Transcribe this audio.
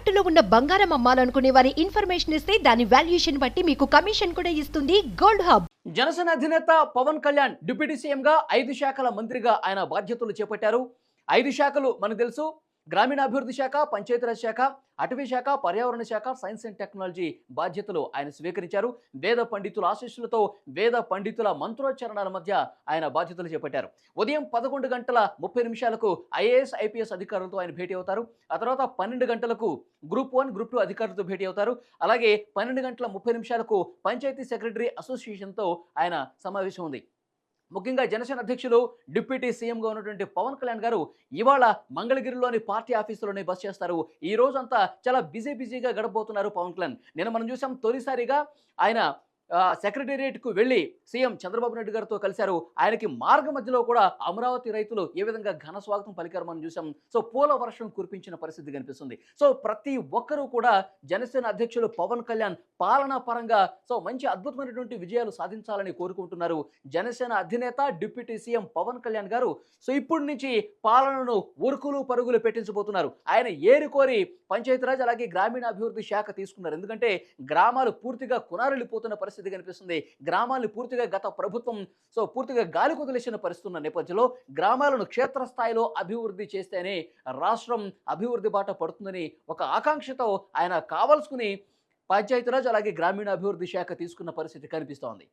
తాకట్టులో ఉన్న బంగారం అమ్మాలనుకునే వారి ఇన్ఫర్మేషన్ ఇస్తే దాని వాల్యుయేషన్ బట్టి మీకు కమిషన్ కూడా ఇస్తుంది గోల్డ్ హబ్. జనసేన అధినేత పవన్ కళ్యాణ్ డిప్యూటీ సీఎంగా ఐదు శాఖల మంత్రిగా ఆయన బాధ్యతలు చేపట్టారు. ఐదు శాఖలు మనకు తెలుసు. గ్రామీణాభివృద్ధి శాఖ పంచాయతీరాజ్ శాఖ అటవీ శాఖ పర్యావరణ శాఖ సైన్స్ అండ్ టెక్నాలజీ బాధ్యతలు ఆయన స్వీకరించారు. వేద పండితుల ఆశీస్సులతో వేద పండితుల మంత్రోచ్చారణల మధ్య ఆయన బాధ్యతలు చేపట్టారు. ఉదయం పదకొండు గంటల ముప్పై నిమిషాలకు ఐఏఎస్ ఐపీఎస్ అధికారులతో ఆయన భేటీ అవుతారు. ఆ తర్వాత పన్నెండు గంటలకు గ్రూప్ వన్ గ్రూప్ టూ అధికారులతో భేటీ అవుతారు. అలాగే పన్నెండు గంటల ముప్పై నిమిషాలకు పంచాయతీ సెక్రటరీ అసోసియేషన్తో ఆయన సమావేశం ఉంది. ముఖ్యంగా జనసేన అధ్యక్షులు డిప్యూటీ సీఎంగా ఉన్నటువంటి పవన్ కళ్యాణ్ గారు ఇవాళ మంగళగిరిలోని పార్టీ ఆఫీసులోనే బస్ చేస్తారు. ఈ రోజంతా చాలా బిజీ బిజీగా గడపబోతున్నారు పవన్ కళ్యాణ్. నిన్న మనం చూసాం తొలిసారిగా ఆయన సెక్రటేరియట్కు వెళ్ళి సీఎం చంద్రబాబు నాయుడు గారితో కలిశారు. ఆయనకి మార్గ మధ్యలో కూడా అమరావతి రైతులు ఏ విధంగా ఘన స్వాగతం పలికారు మనం చూసాం సో పూల వర్షం కురిపించిన పరిస్థితి కనిపిస్తుంది. సో ప్రతి ఒక్కరూ కూడా జనసేన అధ్యక్షులు పవన్ కళ్యాణ్ పాలనా పరంగా సో మంచి అద్భుతమైనటువంటి విజయాలు సాధించాలని కోరుకుంటున్నారు. జనసేన అధినేత డిప్యూటీ సీఎం పవన్ కళ్యాణ్ గారు సో ఇప్పటి నుంచి పాలనను ఉరుకులు పరుగులు పెట్టించబోతున్నారు. ఆయన ఏరుకోరి పంచాయతీరాజ్ అలాగే గ్రామీణాభివృద్ధి శాఖ తీసుకున్నారు. ఎందుకంటే గ్రామాలు పూర్తిగా కొనారెళ్ళిపోతున్న పరిస్థితి కనిపిస్తుంది. గ్రామాలను పూర్తిగా గత ప్రభుత్వం సో పూర్తిగా గాలి కుదిలేసిన పరిస్థితున్న నేపథ్యంలో గ్రామాలను క్షేత్రస్థాయిలో అభివృద్ధి చేస్తేనే రాష్ట్రం అభివృద్ధి బాట పడుతుందని ఒక ఆకాంక్షతో ఆయన కావాల్సుకుని పంచాయతీరాజ్ అలాగే గ్రామీణాభివృద్ధి శాఖ తీసుకున్న పరిస్థితి కనిపిస్తోంది.